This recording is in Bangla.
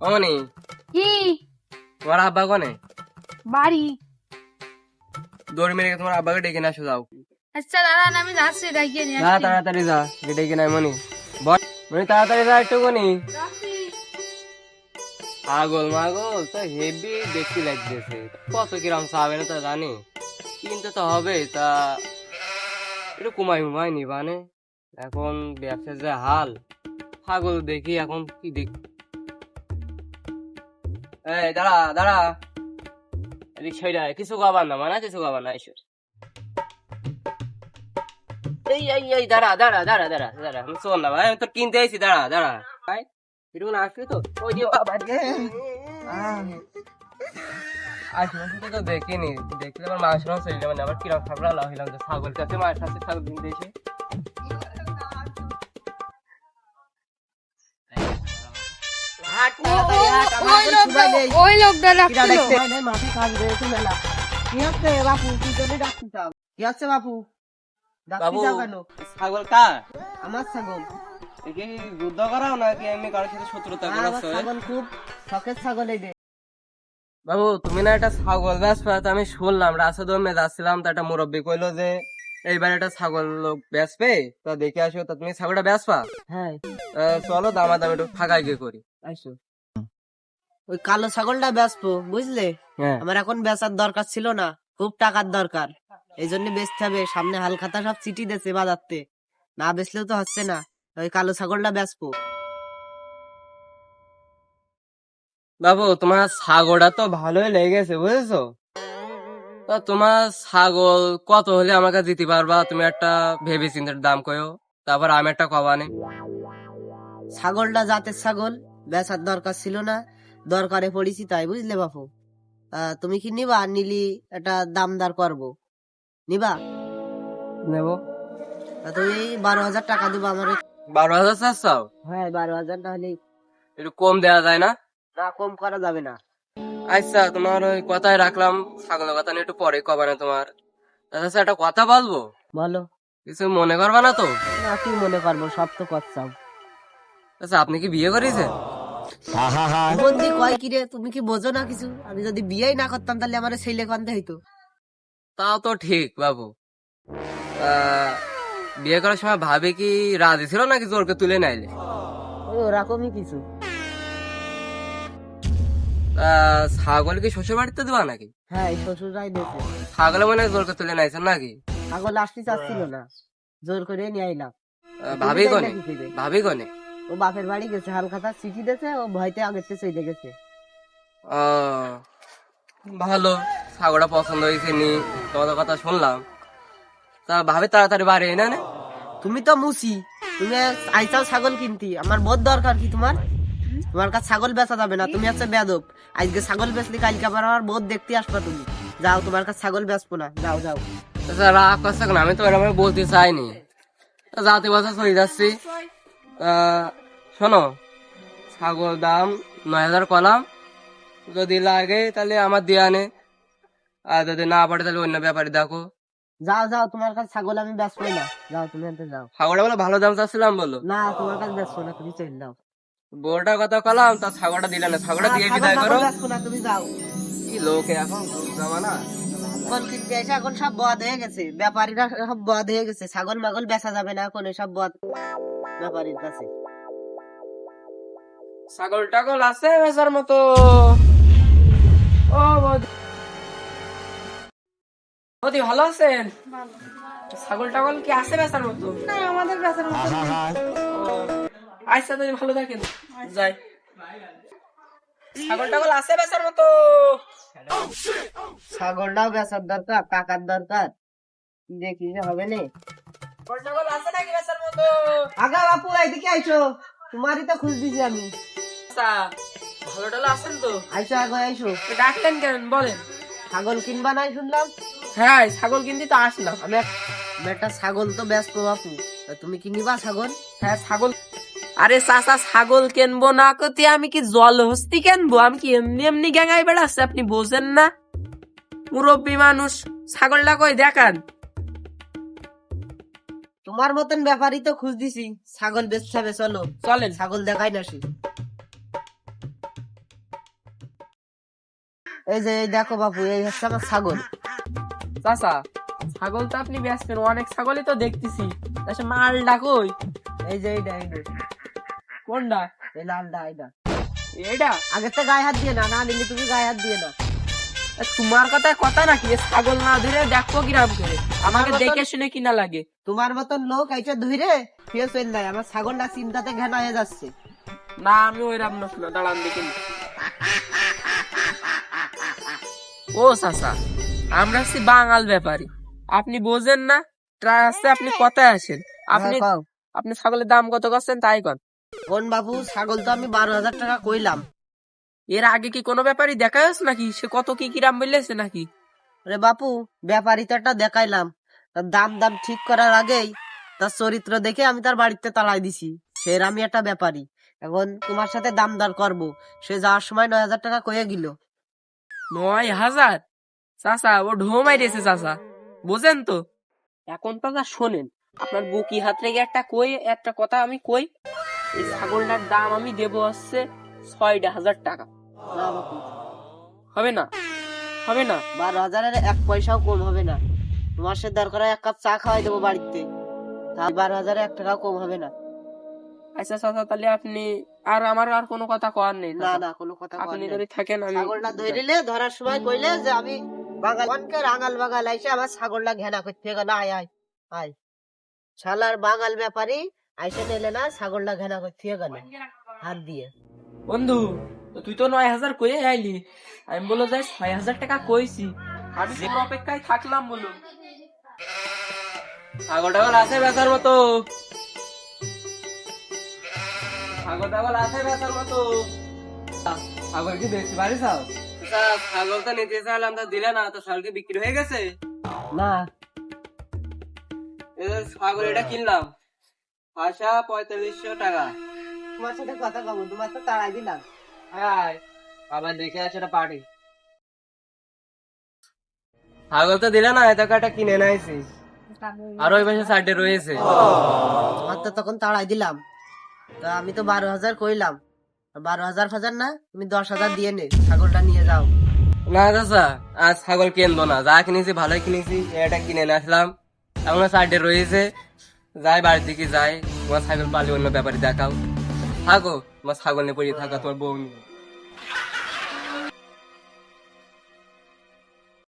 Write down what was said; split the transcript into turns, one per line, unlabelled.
অমনি?
কি?
তোমার আব্বা কনে?
বাড়ি।
দৌড় মেরে তোমার আব্বাকে ডেকে না যাও।
আচ্ছা দাদা আমি যাচ্ছি ডাকিয়ে নিয়ে
যা তাড়াতাড়ি যা ডেকে নাই মনি বল মনি তাড়াতাড়ি যা একটু কোনি পাগল মাগল তো হেভি দেখতে লাগতেছে। কত কিরম চাবে না তা জানি। কিনতে তো হবে তা একটু কুমাই উমাই নিবানে। এখন ব্যবসার যে হাল পাগল দেখি এখন কি দেখ এই, দাঁড়া দাঁড়া। এদিক সইডা কিছু গাবার না মানে কিছু গাবার না এই এই এই, দাঁড়া দাঁড়া দাঁড়া দাঁড়া দাঁড়া, আমি শোন না, ভাই, আমি তোর কিনতে আইছি, দাঁড়া দাঁড়া। ভাই একটু না তো? ওই তো দেখিনি। দেখলে আমার মাংস চলে যাবে আবার যে ছাগল। কাছে মায়ের কাছে ছাগল কিনতে এসে?
ওই লোকটা ডাকছিল।
বাপু?
বাবু ছাগল কার?
আমার ছাগল।
কি যুদ্ধ করাও নাকি এমনি কারোর সাথে শত্রুতা
ছাগল খুব শখের ছাগল এই
বাবু তুমি না একটা ছাগল তো আমি শুনলাম রাসাদমে যাচ্ছিলাম তো একটা মুরব্বী কইলো যে এইবার একটা ছাগল লোক বেচবে তা দেখে আসো তা তুমি ছাগলটা বেচবা?
হ্যাঁ।
চলো দামা দাম একটু ফাঁকাই গিয়ে করি।
আইসো। ওই কালো ছাগলটা বেচবো বুঝলে?
হ্যাঁ।
আমার এখন বেচার দরকার ছিল না খুব টাকার দরকার। এই জন্য বেচতে হবে সামনে হালখাতা সব চিঠি দিয়েছে বাজারতে। না বেচলেও তো হচ্ছে না ওই কালো ছাগলটা বেচবো।
বাবু তোমার ছাগলটা তো ভালোই লেগেছে বুঝেছ? তা তোমার ছাগল কত হলে আমাকে দিতে পারবা? তুমি একটা ভেবে চিন্তার দাম কয়ো তারপর আমি একটা কবানে
ছাগলটা জাতের ছাগল বেচার দরকার ছিল না। দরকারে পড়েছি তাই বুঝলে বাপু। তুমি কি নিবা? নিলি একটা দাম দর করব। নিবা?
নেব।
তা তুমি বারো হাজার টাকা দিবা আমার
বারো হাজার চাচ্ছাও
হ্যাঁ বারো হাজার না হলে
একটু কম দেওয়া যায় না?
না কম করা যাবে না।
আচ্ছা তোমার ওই কথাই রাখলাম ছাগলের কথা নিয়ে একটু পরে কবানে তোমার। আচ্ছা একটা কথা বলব?
বলো।
কিছু মনে করবা না তো?
না কি মনে করব সব তো করছাও।
আচ্ছা আপনি কি বিয়ে করেছেন?
বন্দি কয় কি রে তুমি কি বোঝো না কিছু? আমি যদি বিয়েই না করতাম তাহলে আমার ছেলে কান্দে হইতো?
তাও তো ঠিক বাবু। আহ, বিয়ে করার সময় ভাবে কি রাজি ছিল নাকি জোরকে তুলে নাইলে?
ওরকমই কিছু।
ছাগল কি শ্বশুর বাড়িতে দেওয়া নাকি?
হ্যাঁ এই শ্বশুরাই দিয়েছে
ছাগলে মনে হয় জোরকে তুলে নাইছেন নাকি?
ছাগল আসতে চাচ্ছিল না। জোর করে নিয়ে আইলাম।
ভাবি গনে ভাবি গনে
ও বাপের বাড়ি গেছে হালখাতা চিঠি দিয়েছে ও ভয়তে চলে গেছে।
ভালো ছাগলটা পছন্দ হয়েছে নি তোমাদের কথা শুনলাম। তা ভাবে তাড়াতাড়ি বাড়ি না নে?
তুমি তো মুসি তুমি আইসাও ছাগল কিনতি আমার বহুত দরকার কি তোমার? তোমার কাছে ছাগল বেচা যাবে না তুমি হচ্ছে বেদব আজকে ছাগল বেচলি কালকে আবার আমার বহুত দেখতে আসবা তুমি। যাও তোমার কাছে ছাগল বেচবো না। যাও যাও।
আচ্ছা রাগ করছে কেন? আমি তো এরকম বলতে চাইনি। তা যাতে বছর চলে যাচ্ছি। শোনো ছাগল দাম নয় হাজার কলাম। যদি লাগে তাহলে আমার দিয়ে আনে। আর যদি না পারে তাহলে অন্য ব্যাপারে দেখো।
যাও যাও তোমার কাছে ছাগল আমি বেচবো না। যাও তুমি যাও।
ছাগলটা বলে ভালো দাম চাচ্ছিলাম বলো।
না তোমার কাছে বেচবো না তুমি চলে যাও।
বোরটার কথা কলাম তা ছাগলটা দিলে না ছাগলটা দিয়ে বিদায় করো।
না তুমি যাও।
কি লোকে এখন জামানা?
ছাগল কিনতে এসে এখন সব বদ হয়ে গেছে। ব্যাপারীরা সব বদ হয়ে গেছে। ছাগল মাগল বেচা যাবে না এখন সব বদ ব্যাপারীর কাছে।
ছাগল টাগল আছে বেচার মতো। ও বৌদি। ভালো আছেন? ছাগল টাগল কি আছে বেচার মতো?
না আমাদের কাছের মতো
আচ্ছা তুমি ভালো থাকেন। যাই। ছাগল টাগল আছে বেচার মতো।
ছাগলটাও বেচার দরকার টাকার দরকার। দেখি যে হবে নে।
ছাগল টাগল আছে নাকি বেচার মতো?
আগা বাপু এইদিকে আইছো। তোমারই তো খুঁজ দিছি আমি।
আচ্ছা ভালো টালো আছেন তো?
আইসো আগে আইসো
ডাকতেন কেন? বলেন।
ছাগল কিনবা নাই শুনলাম?
হ্যাঁ ছাগল কিনতে তো আসলাম।
আমি একটা ছাগল তো ব্যস্ত বাপু। তুমি কিনিবা ছাগল?
হ্যাঁ ছাগল আরে চাচা ছাগল কিনবো না করতে আমি কি জল হস্তি কিনবো? আমি কি এমনি এমনি গ্যাঙ্গাই বেড়াচ্ছি? আপনি বোঝেন না। মুরব্বী মানুষ ছাগলটা কই দেখান।
তোমার মতন ব্যাপারই তো খুঁজ দিছি ছাগল বেচতে হবে চলো।
চলেন।
ছাগল দেখাই না সে। এই যে এই দেখো বাপু এই হচ্ছে আমার ছাগল।
চাচা ছাগল তো আপনি বেচবেন অনেক ছাগলই তো দেখতেছি। মাল ডাকই
এই যে এইটা
কোনটা?
এই লালটা এইটা?
এটা
আগের তো গায়ে হাত দিয়ে না না নিলে তুমি গায়ে হাত দিয়ে না।
তোমার কথা কথা নাকি? ছাগল না ধরে দেখো কিরাম করে। আমাকে দেখে শুনে কিনা লাগে।
তোমার মতন লোক এইটা ধুইরে ফিরে চল নাই। আমার ছাগলটা চিন্তাতে ঘেনা হয়ে যাচ্ছে।
না আমি ওই রাম না দাঁড়ান দেখিনি ও চাচা আমরা হচ্ছি বাঙাল ব্যাপারী। আপনি বোঝেন না ট্রাই আসছে আপনি কথায় আসেন। আপনি
হ্যাঁ,
আপনি ছাগলের দাম কত করছেন তাই কন।
কোন বাবু ছাগল তো আমি বারো হাজার টাকা কইলাম।
এর আগে কি কোনো ব্যাপারই দেখা যাচ্ছে নাকি? সে কত কি কিরাম বললেছে নাকি?
রে বাপু ব্যাপারী তো একটা দেখাইলাম। তার দাম দাম ঠিক করার আগেই তার চরিত্র দেখে আমি তার বাড়িতে তালাই দিছি। ফের আমি একটা ব্যাপারী এখন তোমার সাথে দাম দর করব। সে যাওয়ার সময় নয় হাজার টাকা কয়ে গেল।
নয় হাজার? চাচা ও ঢো মাইরেছে চাচা। বুঝেন তো? এখন তো যা শোনেন আপনার বুকি হাত রেখে একটা কই একটা কথা আমি কই। এই ছাগলটার দাম আমি দেবো হচ্ছে ছয়টা হাজার টাকা।
না বাপু
হবে না? হবে না?
বারো হাজারের এক পয়সাও কম হবে না। তোমার সাথে দরকার হয় এক কাপ চা খাওয়াই দেবো বাড়িতে। বারো হাজারে এক টাকা কম হবে না।
আচ্ছা চাচা তাহলে আপনি আর আমার আর কোনো কথা করার নেই
না না কোনো কথা
আপনি যদি থাকেন আমি
ছাগলটা ধরিলে ধরার সময় কইলে যে আমি বাঙালকে রাঙাল বাঙাল আইসে আমার ছাগলটা ঘেনা করতে গেল। আয় আয় আয়। শালার বাঙাল ব্যাপারী আইসে নিলে না ছাগলটা ঘেনা করতে গেল। হাত দিয়ে।
বন্ধু তুই তো নয় হাজার কয়ে আইলি। আমি বলো যাই ছয় হাজার টাকা কইছি। আমি যে অপেক্ষায় থাকলাম বলো
ছাগল টাগল আছে বেচার মতো। ছাগল টাগল আছে বেচার মতো। ছাগল কি দেখতে পারিস ছাগল তো নিতে চাইলাম তা দিলে না তো ছাগল কি বিক্রি হয়ে গেছে?
না।
ছাগল এটা কিনলাম। ভাষা পঁয়তাল্লিশশো টাকা।
তোমার সাথে কথা কব তোমার তো তাড়াই দিলাম।
আবার দেখে এটা পার্টি ছাগল তো দিলে না এত কাটা কিনে নাইছি আর ওই পাশে সাইডে রয়েছে।
তোমার তো তখন তাড়াই দিলাম। তা আমি তো বারো হাজার কইলাম। বারো হাজার ফাজার না তুমি দশ হাজার দিয়ে নে ছাগলটা নিয়ে যাও।
না চাচা আজ ছাগল কিনবো না। যা কিনেছি ভালোই কিনেছি এটা কিনে নিয়ে আসলাম। এখন সাইডে রয়েছে। যাই বাড়ির দিকে যাই, তোমার ছাগল পালে অন্য ব্যাপারে দেখাও। থাকো, তোমার ছাগল নিয়ে পড়িয়ে থাকা, তোমার বউ নিয়ে।